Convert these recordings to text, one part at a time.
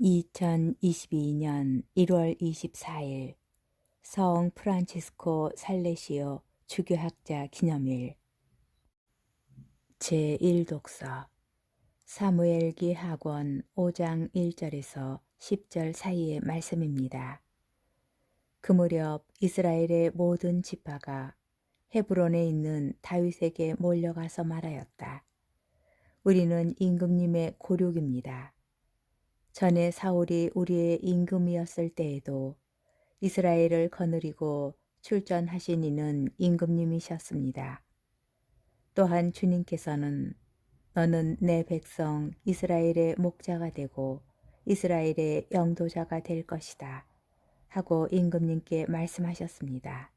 2022년 1월 24일 성 프란치스코 살레시오 주교학자 기념일 제1독서 사무엘기 학원 5장 1절에서 10절 사이의 말씀입니다. 그 무렵 이스라엘의 모든 지파가 헤브론에 있는 다윗에게 몰려가서 말하였다. 우리는 임금님의 고륙입니다. 전에 사울이 우리의 임금이었을 때에도 이스라엘을 거느리고 출전하신 이는 임금님이셨습니다. 또한 주님께서는 너는 내 백성 이스라엘의 목자가 되고 이스라엘의 영도자가 될 것이다. 하고 임금님께 말씀하셨습니다.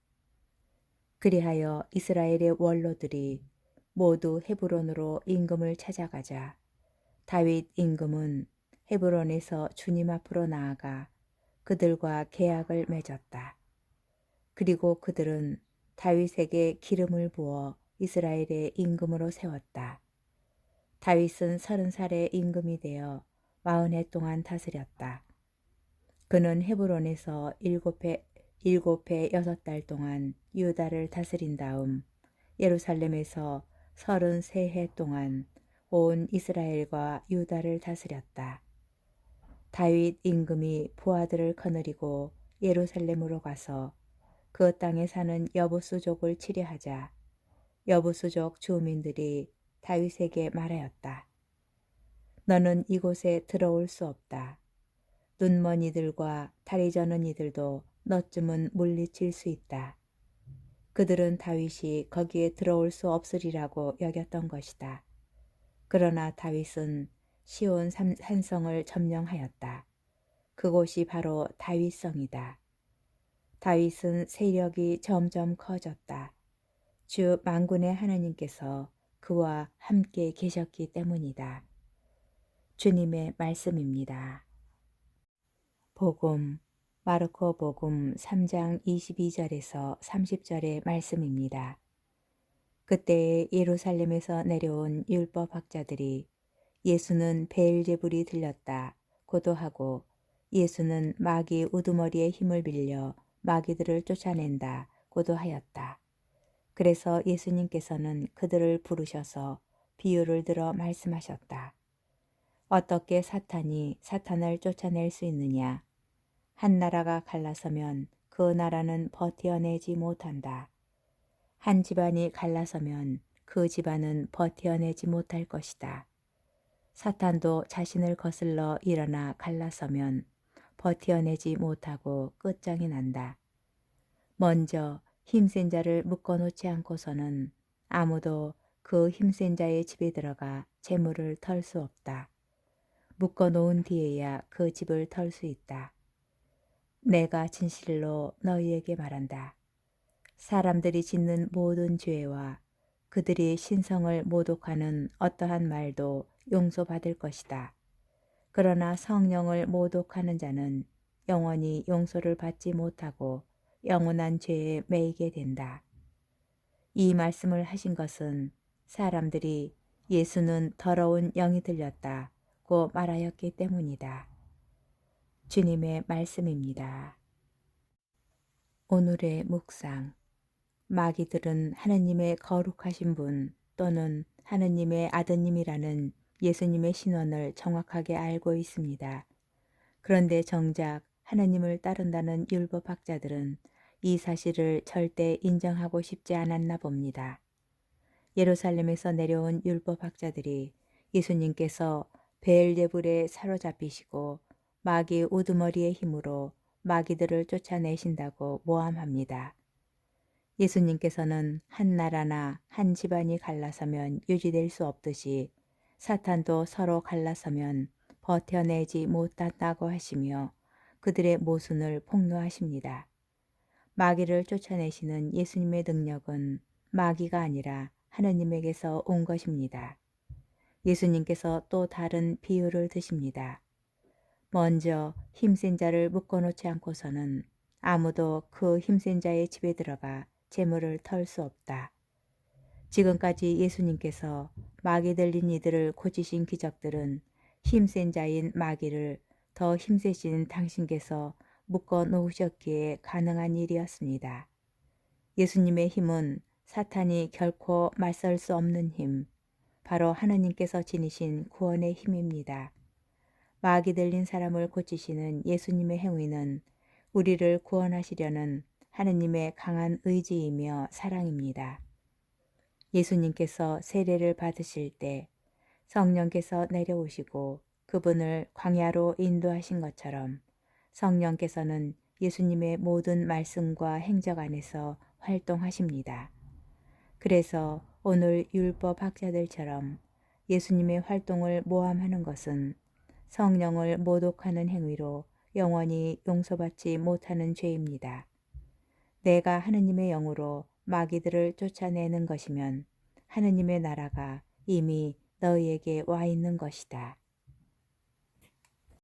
그리하여 이스라엘의 원로들이 모두 헤브론으로 임금을 찾아가자 다윗 임금은 헤브론에서 주님 앞으로 나아가 그들과 계약을 맺었다. 그리고 그들은 다윗에게 기름을 부어 이스라엘의 임금으로 세웠다. 다윗은 서른 살의 임금이 되어 마흔 해 동안 다스렸다. 그는 헤브론에서 일곱 해, 일곱 해 여섯 달 동안 유다를 다스린 다음 예루살렘에서 서른 세 해 동안 온 이스라엘과 유다를 다스렸다. 다윗 임금이 부하들을 거느리고 예루살렘으로 가서 그 땅에 사는 여부수족을 치려하자 여부수족 주민들이 다윗에게 말하였다. 너는 이곳에 들어올 수 없다. 눈먼 이들과 다리 저는 이들도 너쯤은 물리칠 수 있다. 그들은 다윗이 거기에 들어올 수 없으리라고 여겼던 것이다. 그러나 다윗은 시온 산성을 점령하였다. 그곳이 바로 다윗성이다. 다윗은 세력이 점점 커졌다. 주 만군의 하나님께서 그와 함께 계셨기 때문이다. 주님의 말씀입니다. 복음 마르코 복음 3장 22절에서 30절의 말씀입니다. 그때 예루살렘에서 내려온 율법학자들이 예수는 베엘제불이 들렸다 고도하고 예수는 마귀 우두머리의 힘을 빌려 마귀들을 쫓아낸다 고도하였다. 그래서 예수님께서는 그들을 부르셔서 비유를 들어 말씀하셨다. 어떻게 사탄이 사탄을 쫓아낼 수 있느냐? 한 나라가 갈라서면 그 나라는 버텨내지 못한다. 한 집안이 갈라서면 그 집안은 버텨내지 못할 것이다. 사탄도 자신을 거슬러 일어나 갈라서면 버텨내지 못하고 끝장이 난다. 먼저 힘센 자를 묶어놓지 않고서는 아무도 그 힘센 자의 집에 들어가 재물을 털 수 없다. 묶어놓은 뒤에야 그 집을 털 수 있다. 내가 진실로 너희에게 말한다. 사람들이 짓는 모든 죄와 그들이 신성을 모독하는 어떠한 말도 용서받을 것이다. 그러나 성령을 모독하는 자는 영원히 용서를 받지 못하고 영원한 죄에 매이게 된다. 이 말씀을 하신 것은 사람들이 예수는 더러운 영이 들렸다고 말하였기 때문이다. 주님의 말씀입니다. 오늘의 묵상 마귀들은 하느님의 거룩하신 분 또는 하느님의 아드님이라는 예수님의 신원을 정확하게 알고 있습니다. 그런데 정작 하느님을 따른다는 율법학자들은 이 사실을 절대 인정하고 싶지 않았나 봅니다. 예루살렘에서 내려온 율법학자들이 예수님께서 베엘제불에 사로잡히시고 마귀 우두머리의 힘으로 마귀들을 쫓아내신다고 모함합니다. 예수님께서는 한 나라나 한 집안이 갈라서면 유지될 수 없듯이 사탄도 서로 갈라서면 버텨내지 못한다고 하시며 그들의 모순을 폭로하십니다. 마귀를 쫓아내시는 예수님의 능력은 마귀가 아니라 하느님에게서 온 것입니다. 예수님께서 또 다른 비유를 드십니다. 먼저 힘센 자를 묶어놓지 않고서는 아무도 그 힘센 자의 집에 들어가 재물을 털 수 없다. 지금까지 예수님께서 마귀 들린 이들을 고치신 기적들은 힘센 자인 마귀를 더 힘세신 당신께서 묶어 놓으셨기에 가능한 일이었습니다. 예수님의 힘은 사탄이 결코 맞설 수 없는 힘, 바로 하느님께서 지니신 구원의 힘입니다. 마귀 들린 사람을 고치시는 예수님의 행위는 우리를 구원하시려는 하느님의 강한 의지이며 사랑입니다. 예수님께서 세례를 받으실 때 성령께서 내려오시고 그분을 광야로 인도하신 것처럼 성령께서는 예수님의 모든 말씀과 행적 안에서 활동하십니다. 그래서 오늘 율법 학자들처럼 예수님의 활동을 모함하는 것은 성령을 모독하는 행위로 영원히 용서받지 못하는 죄입니다. 내가 하느님의 영으로 마귀들을 쫓아내는 것이면 하느님의 나라가 이미 너희에게 와 있는 것이다.